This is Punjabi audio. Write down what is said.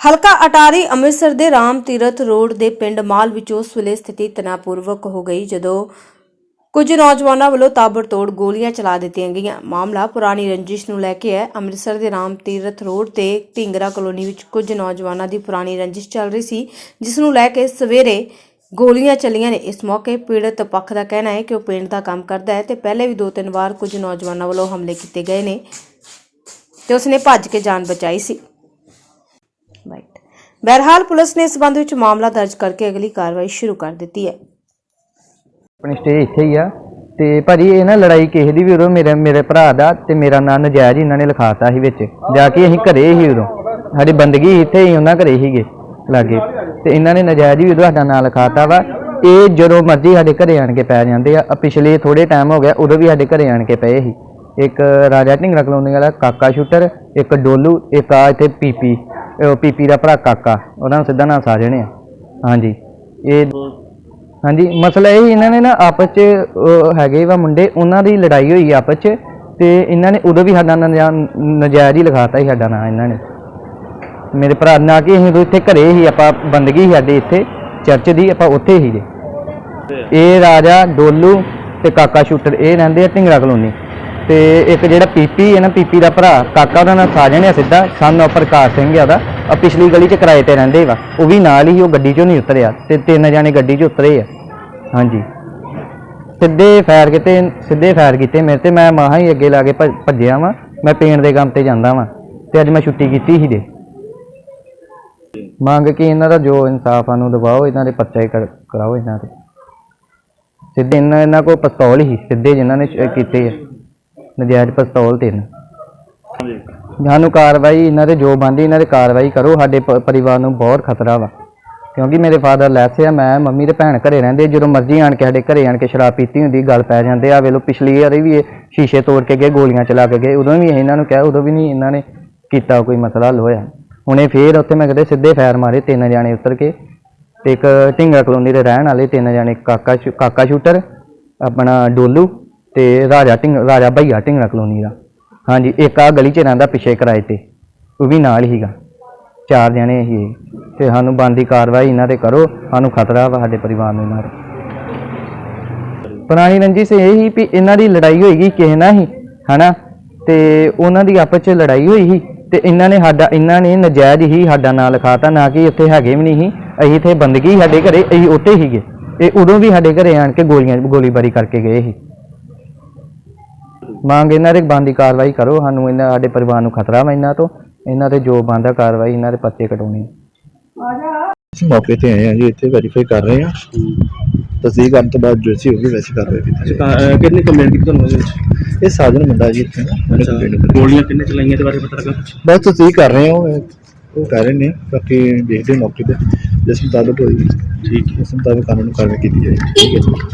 ਹਲਕਾ ਅਟਾਰੀ ਅੰਮ੍ਰਿਤਸਰ ਦੇ ਰਾਮ ਤੀਰਥ ਰੋਡ ਦੇ ਪਿੰਡ ਮਾਲ ਵਿੱਚ ਉਸ ਵੇਲੇ ਸਥਿਤੀ ਤਣਾਅਪੂਰਵਕ ਹੋ ਗਈ, ਜਦੋਂ ਕੁਝ ਨੌਜਵਾਨਾਂ ਵੱਲੋਂ ਤਾਬੜਤੋੜ ਗੋਲੀਆਂ ਚਲਾ ਦਿੱਤੀਆਂ ਗਈਆਂ। ਮਾਮਲਾ ਪੁਰਾਣੀ ਰੰਜਿਸ਼ ਨੂੰ ਲੈ ਕੇ ਹੈ। ਅੰਮ੍ਰਿਤਸਰ ਦੇ ਰਾਮ ਤੀਰਥ ਰੋਡ ਤੇ ਢਿੰਗਰਾ ਕਲੋਨੀ ਵਿੱਚ ਕੁਝ ਨੌਜਵਾਨਾਂ ਦੀ ਪੁਰਾਣੀ ਰੰਜਿਸ਼ ਚੱਲ ਰਹੀ ਸੀ, ਜਿਸ ਨੂੰ ਲੈ ਕੇ ਸਵੇਰੇ ਗੋਲੀਆਂ ਚੱਲੀਆਂ ਨੇ। ਇਸ ਮੌਕੇ ਪੀੜਤ ਪੱਖ ਦਾ ਕਹਿਣਾ ਹੈ ਕਿ ਉਹ ਪਿੰਡ ਦਾ ਕੰਮ ਕਰਦਾ ਹੈ ਤੇ ਪਹਿਲੇ ਵੀ ਦੋ ਤਿੰਨ ਵਾਰ ਕੁਝ ਨੌਜਵਾਨਾਂ ਵੱਲੋਂ ਹਮਲੇ ਕੀਤੇ ਗਏ ਨੇ ਤੇ ਉਸਨੇ ਭੱਜ ਕੇ ਜਾਨ ਬਚਾਈ ਸੀ। ਬਹਰਹਾਲ ਪੁਲਿਸ ਨੇ ਇਸ ਸੰਬੰਧ ਵਿੱਚ ਮਾਮਲਾ ਦਰਜ ਕਰਕੇ ਅਗਲੀ ਕਾਰਵਾਈ ਸ਼ੁਰੂ ਕਰ ਦਿੱਤੀ ਹੈ। ਆਪਣੀ ਸਟੇ ਇੱਥੇ ਹੀ ਆ ਤੇ ਭਾਜੀ ਇਹ ਨਾ ਲੜਾਈ ਕਿਸੇ ਦੀ ਵੀ ਉਦੋਂ ਮੇਰੇ ਮੇਰੇ ਭਰਾ ਦਾ ਤੇ ਮੇਰਾ ਨਾਂ ਨਜਾਇਜ਼ ਇਹਨਾਂ ਨੇ ਲਿਖਾਤਾ ਸੀ ਵਿੱਚ। ਜਾ ਕੇ ਅਸੀਂ ਘਰੇ ਹੀ ਉਦੋਂ। ਸਾਡੀ ਬੰਦਗੀ ਇੱਥੇ ਹੀ, ਉਹਨਾਂ ਘਰੇ ਸੀਗੇ ਲਾਗੇ। ਤੇ ਇਹਨਾਂ ਨੇ ਨਜਾਇਜ਼ ਵੀ ਉਦੋਂ ਸਾਡਾ ਨਾਂ ਲਿਖਾਤਾ ਵਾ। ਇਹ ਜਦੋਂ ਮਰਜ਼ੀ ਸਾਡੇ ਘਰੇ ਆਣ ਕੇ ਪੈ ਜਾਂਦੇ ਆ। ਪਿਛਲੇ ਥੋੜੇ ਟਾਈਮ ਹੋ ਗਿਆ, ਉਦੋਂ ਵੀ ਸਾਡੇ ਘਰੇ ਆਣ ਕੇ ਪਏ ਸੀ। ਇੱਕ ਰਾਜਾ ਢਿੰਗਰਾ ਕਲੋਨੀ ਵਾਲਾ ਕਾਕਾ ਸ਼ੂਟਰ, ਇੱਕ ਡੋਲੂ, ਇੱਕ ਆ ਇੱਥੇ ਪੀਪੀ ਉਹ ਪੀਪੀ ਦਾ ਭਰਾ ਕਾਕਾ ਉਹਨਾਂ ਨੂੰ ਸਿੱਧਾ ਨਾਂ ਸਾਜਣੇ ਆ। ਹਾਂਜੀ। ਇਹ ਹਾਂਜੀ ਮਸਲਾ ਇਹ ਸੀ, ਇਹਨਾਂ ਨੇ ਨਾ ਆਪਸ ਚ ਉਹ ਹੈਗੇ ਵਾ ਮੁੰਡੇ ਉਹਨਾਂ ਦੀ ਲੜਾਈ ਹੋਈ ਆਪਸ ਚ ਤੇ ਇਹਨਾਂ ਨੇ ਉਦੋਂ ਵੀ ਸਾਡਾ ਨਜਾ- ਨਜਾਇਜ਼ ਹੀ ਲਿਖਾਤਾ ਸੀ ਸਾਡਾ ਨਾਂ ਇਹਨਾਂ ਨੇ। ਮੇਰੇ ਭਰਾ ਨਾ ਕਿ ਅਸੀਂ ਉਦੋਂ ਇੱਥੇ ਘਰੇ ਹੀ ਆਪਾਂ ਬੰਦਗੀ ਸੀ ਸਾਡੇ ਇੱਥੇ ਚਰਚ ਦੀ ਆਪਾਂ ਉੱਥੇ ਹੀ ਜੇ ਇਹ ਰਾਜਾ ਡੋਲੂ ਤੇ ਕਾਕਾ ਸ਼ੂਟਰ ਇਹ ਰਹਿੰਦੇ ਆ ਢਿੰਗਰਾ ਕਲੋਨੀ। ਤੇ ਇੱਕ ਜਿਹੜਾ ਪੀਪੀ ਹੈ ਨਾ ਪੀਪੀ ਦਾ ਭਰਾ, ਕਾਕਾ ਉਹਦਾ ਨਾਂ ਸਾਜਣ ਆ ਸਿੱਧਾ ਸਨ of ਪ੍ਰਕਾਸ਼ ਸਿੰਘ ਆ ਉਹਦਾ। ਆ ਪਿਛਲੀ ਗਲੀ 'ਚ ਕਿਰਾਏ ਤੇ ਰਹਿੰਦੇ ਵਾ। ਉਹ ਵੀ ਨਾਲ ਹੀ, ਉਹ ਗੱਡੀ 'ਚੋਂ ਨਹੀਂ ਉਤਰਿਆ। ਤੇ ਤਿੰਨ ਜਾਣੇ ਗੱਡੀ 'ਚ ਉਤਰੇ ਆ। ਹਾਂਜੀ। ਸਿੱਧੇ ਫਾਇਰ ਕੀਤੇ, ਸਿੱਧੇ ਫਾਇਰ ਕੀਤੇ ਮੇਰੇ ਤੇ। ਮੈਂ ਮਾਹਾਂ ਹੀ ਅੱਗੇ ਲਾ ਕੇ ਭੱਜ- ਭੱਜਿਆ ਵਾਂ। ਮੈਂ ਪੇਂਟ ਦੇ ਕੰਮ ਤੇ ਜਾਂਦਾ ਵਾਂ। ਤੇ ਅੱਜ ਮੈਂ ਛੁੱਟੀ ਕੀਤੀ ਸੀ ਦੇ। ਮੰਗ ਕੇ ਇਹਨਾਂ ਦਾ ਜੋ ਇਨਸਾਫ ਆ ਨੂੰ ਦਵਾਓ ਇਹਨਾਂ ਦੇ ਪਰਚਾ ਹੀ ਕਰ- ਕਰਾਓ ਇਹਨਾਂ ਤੇ ਸਿੱਧੇ ਇਹਨਾਂ ਇਹਨਾਂ ਕੋਲ ਪਿਸਤੌਲ ਹੀ, ਸਿੱਧੇ ਜਿਨ੍ਹਾਂ ਨੇ ਸ਼- ਕੀਤੇ ਆ। ਨਜਾਇਜ਼ ਪਿਸਤੌਲ ਤਿੰਨ ਸਾਨੂੰ ਕਾਰਵਾਈ ਇਹਨਾਂ ਦੇ ਜੋ ਬੰਦੀ ਇਹਨਾਂ ਦੇ ਕਾਰਵਾਈ ਕਰੋ। ਸਾਡੇ ਪ- ਪਰਿਵਾਰ ਨੂੰ ਬਹੁਤ ਖਤਰਾ ਵਾ। ਕਿਉਂਕਿ ਮੇਰੇ ਫਾਦਰ ਲੈਸ ਆ ਮੈਂ ਮੰਮੀ ਤੇ ਭੈਣ ਘਰੇ ਰਹਿੰਦੇ ਜਦੋਂ ਮਰਜ਼ੀ ਆਣ ਕੇ ਸਾਡੇ ਘਰੇ ਆਣ ਕੇ ਸ਼ਰਾਬ ਪੀਤੀ ਹੁੰਦੀ ਗੱਲ ਪੈ ਜਾਂਦੇ ਆ। ਵੇਲੋ ਪਿਛਲੀ ਵਾਰੀ ਵੀ ਇਹ ਸ਼ੀਸ਼ੇ ਤੋੜ ਕੇ ਗਏ ਗੋਲੀਆਂ ਚਲਾ ਕੇ ਗਏ। ਉਦੋਂ ਵੀ ਇਹਨਾਂ ਨੂੰ ਕਿਹਾ ਉਦੋਂ ਵੀ ਨਹੀਂ ਇਹਨਾਂ ਨੇ ਕੀਤਾ ਕੋਈ ਮਸਲਾ ਹੱਲ ਹੋਇਆ ਹੁਣੇ ਫੇਰ ਉੱਥੇ ਮੈਂ ਕਿਤੇ ਸਿੱਧੇ ਫਾਇਰ ਮਾਰੇ ਤਿੰਨ ਜਾਣੇ ਉਤਰ ਕੇ। ਤੇ ਇੱਕ ਢਿੰਗਾ ਕਲੋਨੀ ਦੇ ਰਹਿਣ ਵਾਲੇ ਤਿੰਨ ਜਾਣੇ ਕਾਕਾ ਸ਼ੂ- ਕਾਕਾ ਸ਼ੂਟਰ ਆਪਣਾ ਡੋਲੂ ਤੇ ਰਾਜਾ ਢਿੰਗ, ਰਾਜਾ ਭਈਆ ਢਿੰਗਾ ਕਲੋਨੀ ਦਾ। ਹਾਂਜੀ, ਇੱਕ ਆ ਗਲੀ 'ਚ ਰਹਿੰਦਾ ਪਿੱਛੇ ਕਿਰਾਏ ਤੇ। ਉਹ ਵੀ ਨਾਲ ਹੀਗਾ ਚਾਰ ਜਣੇ ਸੀ ਤੇ ਸਾਨੂੰ ਬੰਦੀ ਕਾਰਵਾਈ ਇਹਨਾਂ ਤੇ ਕਰੋ। ਸਾਨੂੰ ਖਤਰਾ ਵਾ ਸਾਡੇ ਪਰਿਵਾਰ ਨੂੰ ਇਹਨਾਂ ਦਾ ਪੁਰਾਣੀ ਰੰਜਿਸ਼ ਇਹ ਹੀ ਵੀ ਇਹਨਾਂ ਦੀ ਲੜਾਈ ਹੋਏਗੀ, ਕਿਸੇ ਨਾਲ ਹੀ, ਹਨਾ? ਤੇ ਉਹਨਾਂ ਦੀ ਆਪਸ 'ਚ ਲੜਾਈ ਹੋਈ ਸੀ ਤੇ ਇਹਨਾਂ ਨੇ ਸਾਡਾ, ਇਹਨਾਂ ਨੇ ਨਜਾਇਜ਼ ਹੀ ਸਾਡਾ ਨਾਂ ਲਿਖਾਤਾ, ਨਾ ਕਿ ਉੱਥੇ ਹੈਗੇ ਵੀ ਨਹੀਂ ਸੀ। ਅਸੀਂ ਇੱਥੇ ਬੰਦਗੀ ਸਾਡੇ ਘਰੇ ਅਸੀਂ ਉੱਥੇ ਹੀਗੇ ਇਹ ਉਦੋਂ ਵੀ ਸਾਡੇ ਘਰੇ ਆਣ ਕੇ ਗੋਲੀਆਂ, ਗੋਲੀਬਾਰੀ ਕਰਕੇ ਗਏ ਸੀ। ਮੰਗ ਇਹਨਾਂ ਦੇ ਬੰਦੀ ਕਾਰਵਾਈ ਕਰੋ। ਸਾਨੂੰ ਇਹਨਾਂ ਸਾਡੇ ਪਰਿਵਾਰ ਨੂੰ ਖਤਰਾ ਵਾ ਇਹਨਾਂ ਤੋਂ। ਇਹਨਾਂ ਤੇ ਜੋ ਬੰਦਾ ਕਾਰਵਾਈ ਇਹਨਾਂ ਦੇ ਪੱਤੇ ਕਟਾਉਣੇ ਅਸੀਂ ਮੌਕੇ ਤੇ ਆਏ ਹਾਂ ਜੀ ਇੱਥੇ ਵੈਰੀਫਾਈ ਕਰ ਰਹੇ ਹਾਂ। ਤਸਦੀਕ ਕਰਨ ਤੋਂ ਬਾਅਦ ਜੋ ਸੀ ਹੋਗੀ ਵੈਸੇ ਕਾਰਵਾਈ ਕੀਤੀ ਜਾਏਗੀ। ਕਿੰਨੇ ਕੰਪਲੇਂਟ ਕੀਤੀ ਤੁਹਾਨੂੰ ਵਿੱਚ? ਇਹ ਸਾਜਨ ਮੁੰਡਾ ਜੀ ਇੱਥੇ। ਗੋਲੀਆਂ ਕਿੰਨੇ ਚਲਾਈਆਂ ਤੇ ਬਾਰੇ ਪਤਾ ਲੱਗਾ ਬਸ ਤਸਦੀਕ ਕਰ ਰਹੇ ਹਾਂ ਉਹ ਕਰ ਰਹੇ ਨੇ ਬਾਕੀ ਦੇਖਦੇ ਹਾਂ ਮੌਕੇ ਤੇ ਜਿਸ ਮੁਤਾਬਕ ਹੋਈ। ਠੀਕ ਉਸ ਮੁਤਾਬਕ ਕਾਨੂੰਨ ਕਾਰਵਾਈ ਕੀਤੀ ਜਾਏਗੀ। ਠੀਕ ਹੈ ਜੀ।